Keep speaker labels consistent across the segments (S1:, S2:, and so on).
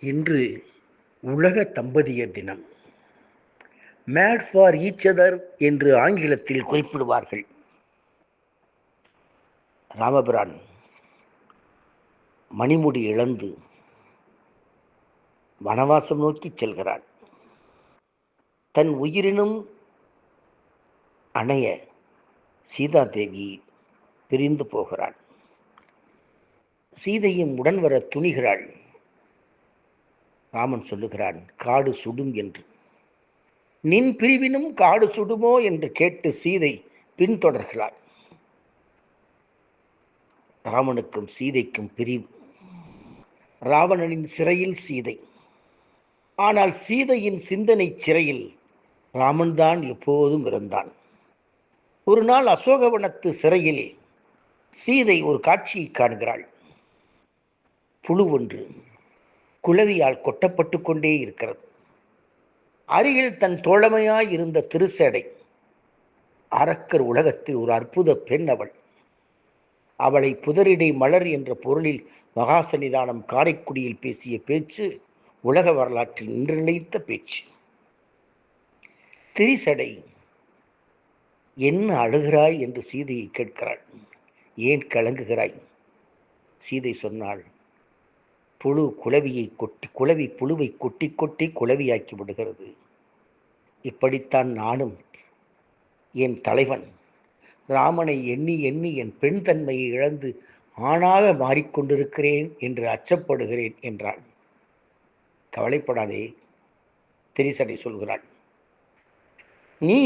S1: இன்று உலக தம்பதியர் தினம். மேட் ஃபார் ஈச் அதர் என்று ஆங்கிலத்தில் குறிப்பிடுவார்கள். ராமபிரான் மணிமுடி இழந்து வனவாசம் நோக்கி செல்கிறான் தன் உயிரினும் அணைய சீதாதேவி பிரிந்து போகிறாள். சீதையும் உடன் வர துணிகிறாள். ராமன் சொல்லுகிறான் காடு சுடும் என்று. நின் பிரிவினும் காடு சுடுமோ என்று கேட்டு சீதை பின்தொடர்கிறாள். ராமனுக்கும் சீதைக்கும் பிரிவு. ராவணனின் சிறையில் சீதை. ஆனால் சீதையின் சிந்தனை சிறையில் ராமன்தான் எப்போதும் இருந்தான். ஒரு நாள் அசோகவனத்து சிறையில் சீதை ஒரு காட்சியை காண்கிறாள். புழு ஒன்று. குளவியால் கொட்டப்பட்டு கொண்டே இருக்கிறது. அருகில் தன் தோழமையாய் இருந்த திருசேடை. அரக்கர் உலகத்தில் ஒரு அற்புத பெண் அவள். அவளை புதரிடை மலர் என்ற பொருளில் மகாசன்னிதானம் காரைக்குடியில் பேசிய பேச்சு உலக வரலாற்றில் நின்று நிலைத்த பேச்சு. திரிசடை என்ன அழுகிறாய்? என்று சீதையை கேட்கிறாள். ஏன் கலங்குகிறாய்? சீதை சொன்னாள். புழு குலவியை கொட்டி குலவி புழுவை கொட்டி கொட்டி குலவியாக்கி விடுகிறது. இப்படித்தான் நானும் என் தலைவன். ராமனை எண்ணி எண்ணி என் பெண் தன்மையை இழந்து ஆணாக மாறிக்கொண்டிருக்கிறேன் என்று அச்சப்படுகிறேன் என்றாள். கவலைப்படாதே திரிசடை சொல்கிறாள். நீ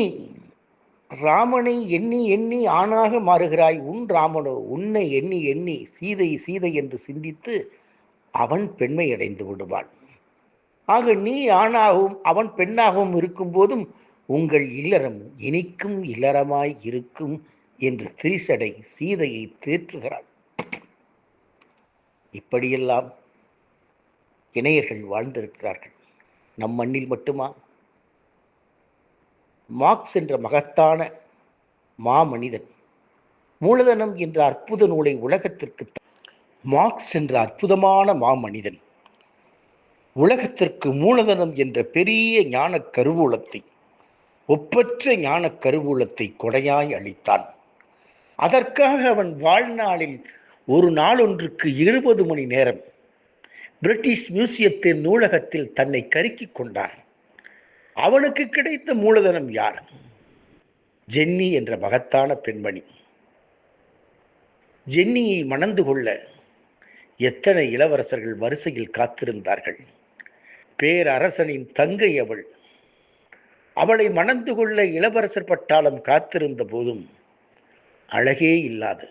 S1: ராமனை எண்ணி எண்ணி ஆணாக மாறுகிறாய். உன் ராமனோ உன்னை எண்ணி எண்ணி சீதை சீதை என்று சிந்தித்து அவன் பெண்மை அடைந்து விடுவான். ஆக நீ ஆணாகவும் அவன் பெண்ணாகவும் இருக்கும்போதும் உங்கள் இல்லறம் இனிக்கும் இல்லறமாய் இருக்கும் என்று திரிசடை சீதையை தேற்றுகிறான் இப்படியெல்லாம் இணையர்கள் வாழ்ந்திருக்கிறார்கள். நம் மண்ணில் மட்டுமா? மார்க்ஸ் என்ற மகத்தான மாமனிதன் மூலதனம் என்ற அற்புத நூலை உலகத்திற்கு மார்க்ஸ் என்ற அற்புதமான மாமனிதன். உலகத்திற்கு மூலதனம் என்ற பெரிய ஞான கருவூலத்தை ஒப்பற்ற ஞான கருவூலத்தை கொடையாய் அளித்தான். அதற்காக அவன் வாழ்நாளில் ஒரு நாளொன்றுக்கு இருபது மணி நேரம் பிரிட்டிஷ் மியூசியத்தின் நூலகத்தில் தன்னை கருக்கிக் கொண்டான். அவனுக்கு கிடைத்த மூலதனம் யார்? ஜென்னி என்ற மகத்தான பெண்மணி. ஜென்னியை மணந்து கொள்ள எத்தனை இளவரசர்கள் வரிசையில் காத்திருந்தார்கள்? பேரரசனின் தங்கை அவள். அவளை மணந்து கொள்ள இளவரசர் பட்டாளம் காத்திருந்த போதும் அழகே இல்லாது.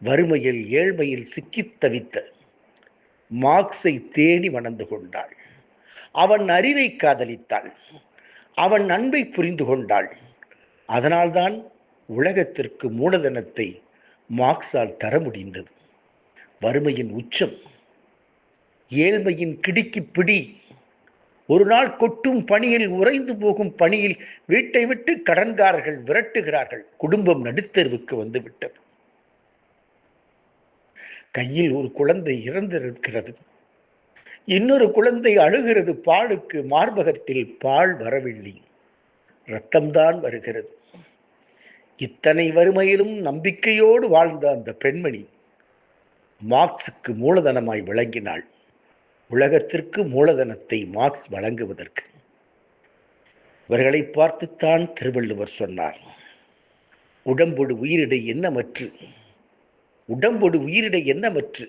S1: வறுமையில் ஏழ்மையில் சிக்கித் தவித்த மார்க்ஸை தேடி மணந்து கொண்டாள். அவன் அறிவை காதலித்தாள். அவன் அன்பை புரிந்து கொண்டாள். அதனால்தான் உலகத்திற்கு மூலதனத்தை மார்க்ஸால் தர முடிந்தது. வறுமையின் உச்சம் ஏழ்மையின் கிடுக்கி பிடி. ஒரு நாள் கொட்டும் பணியில் உறைந்து போகும் பணியில் வீட்டை விட்டு கடன்காரர்கள் விரட்டுகிறார்கள். குடும்பம் நடுத்தெருவுக்கு வந்து விட்டது கையில் ஒரு குழந்தை இறந்திருக்கிறது. இன்னொரு குழந்தை அழுகிறது. பாலுக்கு மார்பகத்தில் பால் வரவில்லை. ரத்தம்தான் வருகிறது. இத்தனை வறுமையிலும் நம்பிக்கையோடு வாழ்ந்த அந்த பெண்மணி மார்க்ஸுக்கு மூலதனமாய் விளங்கினாள். உலகத்திற்கு மூலதனத்தை மார்க்ஸ் வழங்குவதற்கு. இவர்களை பார்த்துத்தான் திருவள்ளுவர் சொன்னார். உடம்பொடு உயிரிடை என்னமற்று? உடம்பொடு உயிரிடை என்னமற்று?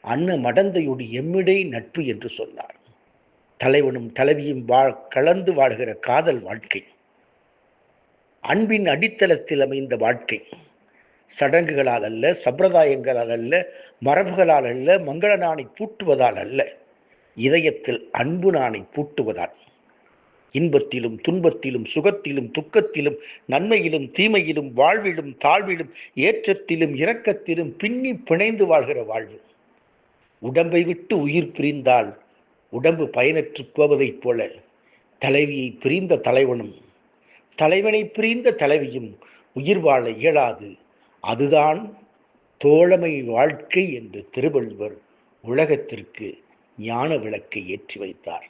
S1: அன்ன மடந்தையோடு எம்மிடை நட்பு என்று சொன்னார். தலைவனும் தலைவியும் வாழ் கலந்து வாழ்கிற காதல் வாழ்க்கை. அன்பின் அடித்தளத்தில் அமைந்த வாழ்க்கை. சடங்குகளால் அல்ல சம்பிரதாயங்களால் அல்ல மரபுகளால் அல்ல மங்கள நாணை பூட்டுவதால் அல்ல. இதயத்தில் அன்பு நாணை பூட்டுவதால் இன்பத்திலும் துன்பத்திலும் சுகத்திலும் துக்கத்திலும் நன்மையிலும் தீமையிலும் வாழ்விலும் தாழ்விலும் ஏற்றத்திலும் இரக்கத்திலும் பின்னி பிணைந்து வாழ்கிற வாழ்வு. உடம்பை விட்டு உயிர் பிரிந்தால் உடம்பு பயனற்று போவதைப் போல தலைவியை பிரிந்த தலைவனும் தலைவனை பிரிந்த தலைவியும் உயிர் வாழ இயலாது. அதுதான் தோழமை வாழ்க்கை என்று திருவள்ளுவர் உலகத்திற்கு ஞான விளக்கை ஏற்றி வைத்தார்.